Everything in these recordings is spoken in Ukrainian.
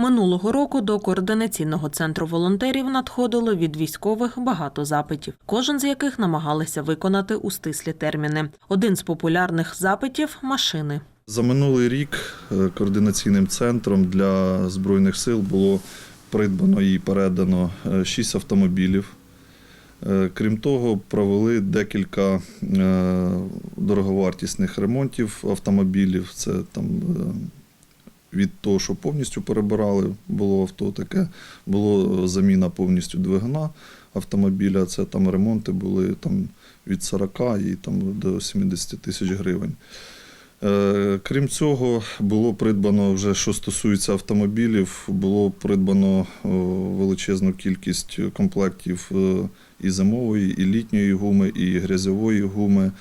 Минулого року до координаційного центру волонтерів надходило від військових багато запитів, кожен з яких намагалися виконати у стислі терміни. Один з популярних запитів машини. За минулий рік е, координаційним центром для Збройних сил було придбано і передано 6 автомобілів. Е, Крім того, провели декілька е, дороговартісних ремонтів автомобілів. Це там е, від того, що повністю перебирали, було авто таке, було заміна повністю двигуна автомобіля. Це там ремонти були там, від 40 і там, до 70 тисяч гривень. Е, Крім цього, було придбано вже, що стосується автомобілів, було придбано величезну кількість комплектів е, і зимової, і літньої гуми, і грязьової гуми.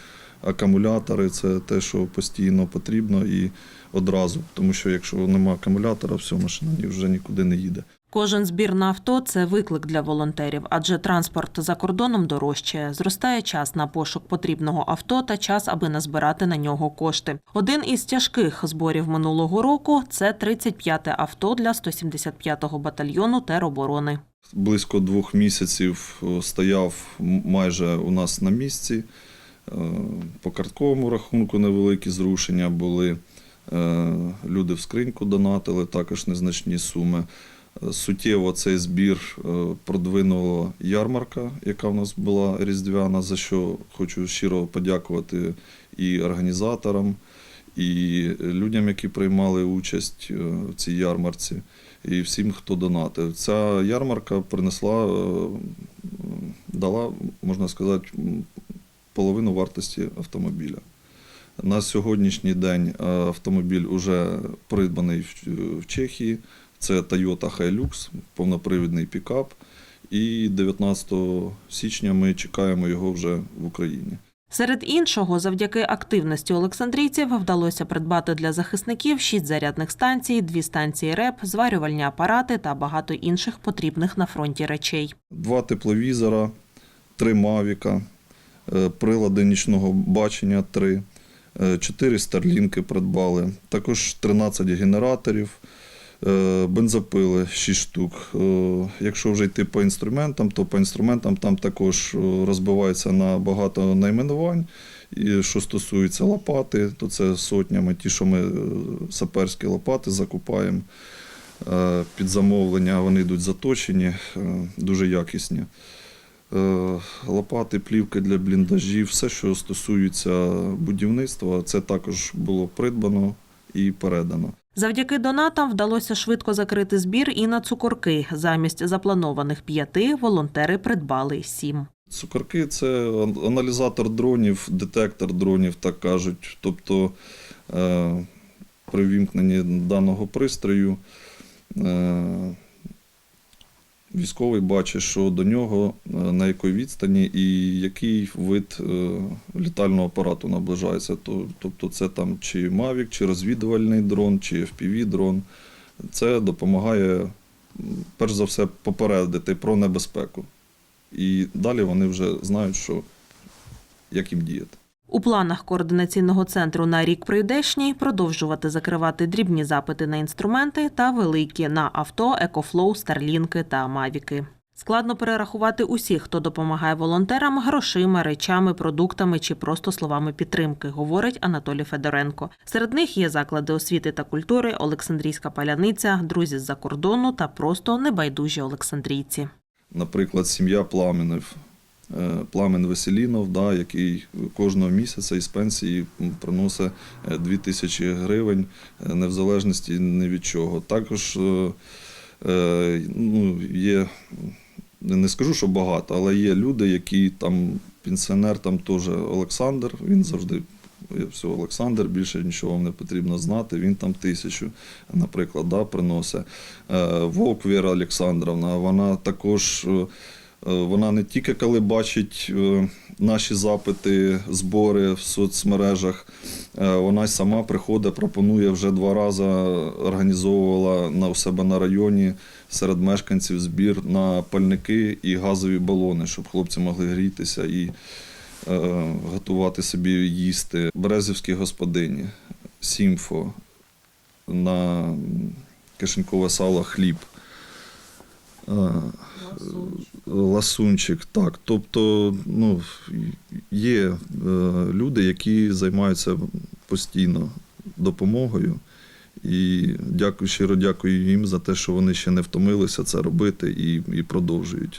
Акумулятори це те, що постійно потрібно і одразу, тому що якщо немає акумулятора, все, машина ні- вже нікуди не їде. Кожен збір на авто це виклик для волонтерів, адже транспорт за кордоном дорожчає. Зростає час на пошук потрібного авто та час, аби назбирати на нього кошти. Один із тяжких зборів минулого року це 35-те авто для 175-го батальйону тероборони. Близько двох місяців е, стояв майже у нас на місці. Е, По картковому рахунку невеликі зрушення були. Е, Люди в скриньку донатили, також незначні суми. Е, Суттєво цей збір продвинула ярмарка, яка в нас була різдвяна, за що хочу щиро подякувати і організаторам, і людям, які приймали участь в цій ярмарці, і всім, хто донатив. Ця ярмарка принесла, дала, можна сказати, половину вартості автомобіля. На сьогоднішній день е, автомобіль вже придбаний в- в Чехії. Це Toyota Hilux, повнопривідний пікап. І 19 січня ми чекаємо його вже в Україні. Серед іншого, завдяки активності олександрійців вдалося придбати для захисників шість зарядних станцій, дві станції РЕП, зварювальні апарати та багато інших потрібних на фронті речей. Два тепловізора, три мавіка, е, прилади нічного бачення три, е, чотири старлінки придбали, також 13 генераторів, е, бензопили 6 штук. Е, Якщо вже йти по інструментам, то по інструментам там також е, розбивається на багато найменувань. І що стосується лопати, то це сотнями ті, що ми е, саперські лопати закупаємо. Е, Під замовлення вони йдуть заточені, е, дуже якісні. Е, Лопати, плівки для бліндажів, все, що стосується будівництва, це також було придбано і передано. Завдяки донатам вдалося швидко закрити збір і на цукорки. Замість запланованих п'яти волонтери придбали сім. Цукорки це аналізатор дронів, детектор дронів, так кажуть. Тобто е, при вімкненні даного пристрою е, військовий бачить, що до нього е, на якій відстані і який вид е, літального апарату наближається. Тобто це там чи Mavic, чи розвідувальний дрон, чи FPV-дрон. Це допомагає, перш за все, попередити про небезпеку. І далі вони вже знають, що як їм діяти. У планах координаційного центру на рік прийдешній продовжувати закривати дрібні запити на інструменти та великі на авто, екофлоу, старлінки та мавіки. Складно перерахувати усіх, хто допомагає волонтерам грошима, речами, продуктами чи просто словами підтримки, говорить Анатолій Федоренко. Серед них є заклади освіти та культури, Олександрійська паляниця, друзі з-за кордону та просто небайдужі олександрійці. Наприклад, сім'я Пламенів, Пламен Веселінов, да, який кожного місяця із пенсії приносить 2 тисячі гривень, е, не в залежності ні від чого. Також е, е, ну, є, не скажу, що багато, але є люди, які там, пенсіонер там теж Олександр, він завжди. Все, Олександр, більше нічого вам не потрібно знати. Він там тисячу, наприклад, да, приносить. Е, Вовк Віра Олександровна, вона також е, е, вона не тільки коли бачить е, наші запити, збори в соцмережах, е, вона й сама приходить, пропонує вже два рази організовувала на у себе на районі серед мешканців збір на пальники і газові балони, щоб хлопці могли грітися і е, готувати собі їсти. Березівські господині, Сімфо на кишенькове сало, хліб. Ласунчик, так. Тобто, ну, є е, люди, які займаються постійно допомогою. І дякую, щиро дякую їм за те, що вони ще не втомилися це робити і, і продовжують.